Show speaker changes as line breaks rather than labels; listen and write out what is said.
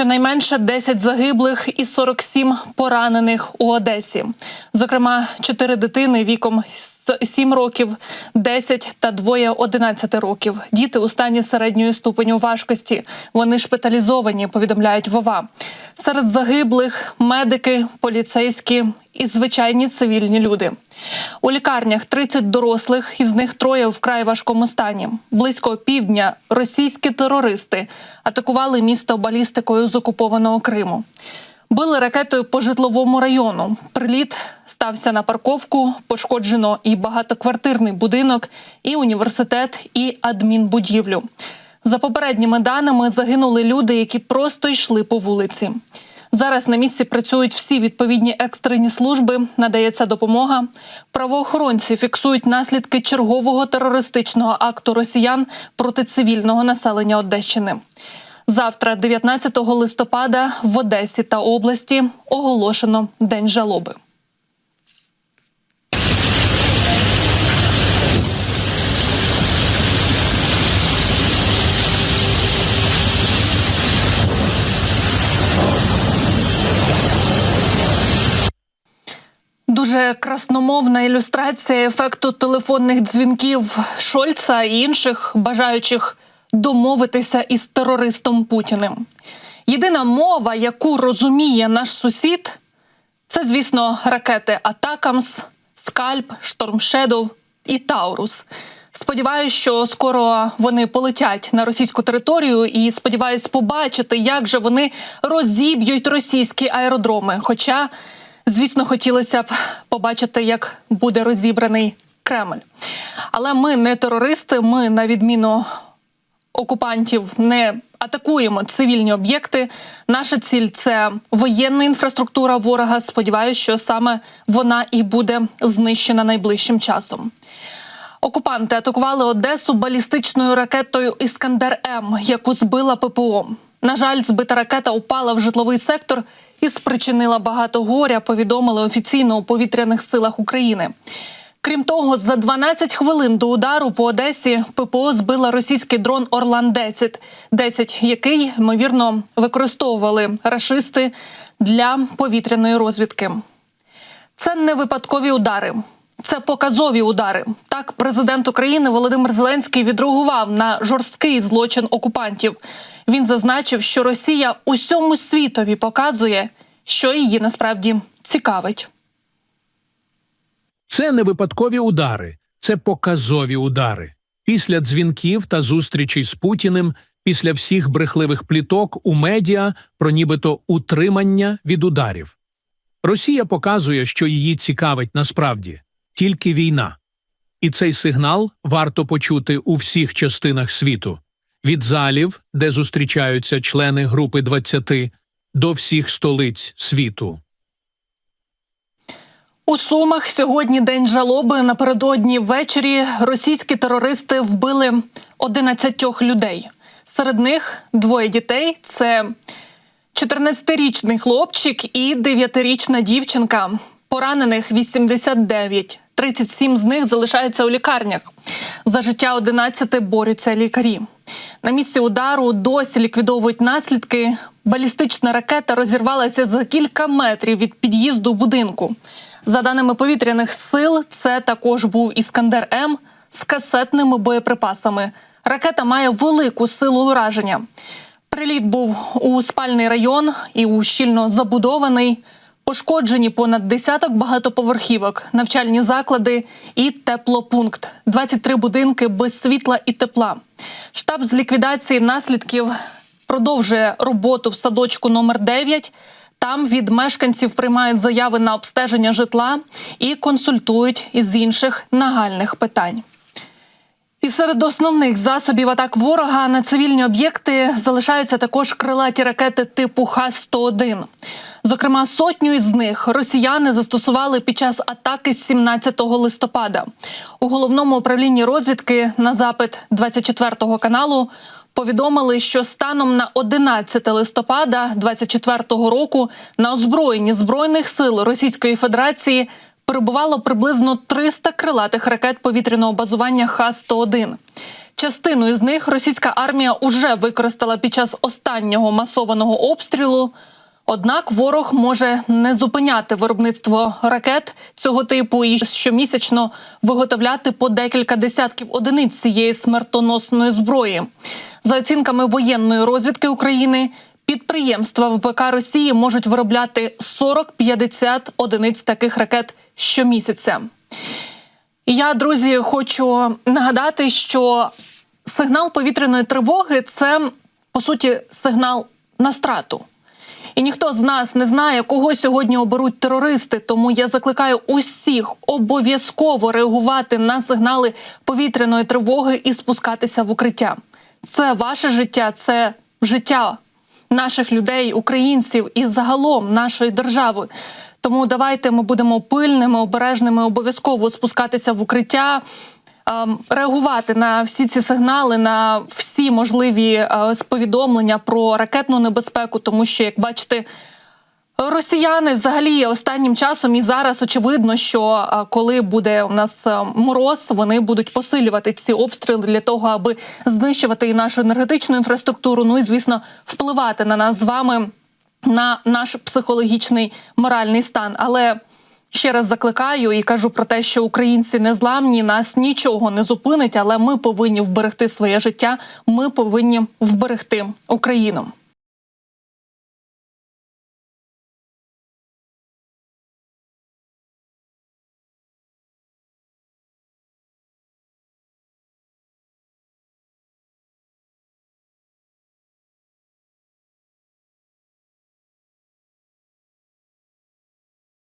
Щонайменше 10 загиблих і 47 поранених у Одесі. Зокрема, 4 дитини віком 7 років, 10 та двоє 11 років. Діти у стані середньої ступеню важкості. Вони шпиталізовані, повідомляють Вова. Серед загиблих медики, поліцейські і звичайні цивільні люди. У лікарнях 30 дорослих, із них троє в край важкому стані. Близько півдня російські терористи атакували місто балістикою з окупованого Криму. Били ракетою по житловому району. Приліт стався на парковку, пошкоджено і багатоквартирний будинок, і університет, і адмінбудівлю. За попередніми даними загинули люди, які просто йшли по вулиці. Зараз на місці працюють всі відповідні екстрені служби, надається допомога. Правоохоронці фіксують наслідки чергового терористичного акту росіян проти цивільного населення Одещини. Завтра, 19 листопада, в Одесі та області оголошено День жалоби. Дуже красномовна ілюстрація ефекту телефонних дзвінків Шольца і інших бажаючих домовитися із терористом Путіним. Єдина мова, яку розуміє наш сусід, це, звісно, ракети Атакамс, Скальп, Штормшедов і Таурус. Сподіваюсь, що скоро вони полетять на російську територію, і сподіваюсь побачити, як же вони розіб'ють російські аеродроми. Хоча, звісно, хотілося б побачити, як буде розібраний Кремль. Але ми не терористи. Ми, на відміну окупантів, не атакуємо цивільні об'єкти. Наша ціль це воєнна інфраструктура ворога. Сподіваюсь, що саме вона і буде знищена найближчим часом. Окупанти атакували Одесу балістичною ракетою Іскандер М, яку збила ППО. На жаль, збита ракета упала в житловий сектор і спричинила багато горя. Повідомили офіційно у повітряних силах України. Крім того, за 12 хвилин до удару по Одесі ППО збила російський дрон Орлан 10 10 який ймовірно використовували рашисти для повітряної розвідки. Це не випадкові удари. Це показові удари. Так, президент України Володимир Зеленський відреагував на жорсткий злочин окупантів. Він зазначив, що Росія усьому світові показує, що її насправді цікавить.
Це не випадкові удари, це показові удари. Після дзвінків та зустрічей з Путіним, після всіх брехливих пліток у медіа про нібито утримання від ударів. Росія показує, що її цікавить насправді тільки війна. І цей сигнал варто почути у всіх частинах світу від залів, де зустрічаються члени Групи 20, до всіх столиць світу.
У Сумах сьогодні день жалоби. Напередодні ввечері російські терористи вбили 11 людей. Серед них двоє дітей. Це 14-річний хлопчик і 9-річна дівчинка. Поранених 89. 37 з них залишаються у лікарнях. За життя 11 борються лікарі. На місці удару досі ліквідовують наслідки. Балістична ракета розірвалася за кілька метрів від під'їзду будинку. За даними повітряних сил, це також був Іскандер М з касетними боєприпасами. Ракета має велику силу ураження. Приліт був у спальний район і у щільно забудований. Пошкоджені понад десяток багатоповерхівок, навчальні заклади і теплопункт. 23 будинки без світла і тепла. Штаб з ліквідації наслідків продовжує роботу в садочку номер 9 Там від мешканців приймають заяви на обстеження житла і консультують із інших нагальних питань. І серед основних засобів атак ворога на цивільні об'єкти залишаються також крилаті ракети типу Х-101. Зокрема, сотню із них росіяни застосували під час атаки 17 листопада. У головному управлінні розвідки на запит 24 каналу повідомили, що станом на 11 листопада 24 року на озброєнні збройних сил Російської Федерації перебувало приблизно 300 крилатих ракет повітряного базування Х-101. Частину із них російська армія уже використала під час останнього масованого обстрілу. Однак ворог може не зупиняти виробництво ракет цього типу і щомісячно виготовляти по декілька десятків одиниць цієї смертоносної зброї. За оцінками воєнної розвідки України, підприємства ВПК Росії можуть виробляти 40-50 одиниць таких ракет щомісяця. Я, друзі, хочу нагадати, що сигнал повітряної тривоги це по суті сигнал на страту. І ніхто з нас не знає, кого сьогодні оберуть терористи. Тому я закликаю усіх обов'язково реагувати на сигнали повітряної тривоги і спускатися в укриття. Це ваше життя, це життя наших людей, українців і загалом нашої держави. Тому давайте ми будемо пильними, обережними, обов'язково спускатися в укриття. Ем, Реагувати на всі ці сигнали, на всі можливі е, сповідомлення про ракетну небезпеку, тому що, як бачите, Росіяни взагалі останнім часом і зараз очевидно, що е, коли буде у нас е, мороз, вони будуть посилювати ці обстріли для того, аби знищувати і нашу енергетичну інфраструктуру. Ну і звісно, впливати на нас з вами на наш психологічний моральний стан. Але ще раз закликаю і кажу про те, що українці не зламні, нас нічого не зупинить, але ми повинні вберегти своє життя. Ми повинні вберегти Україну.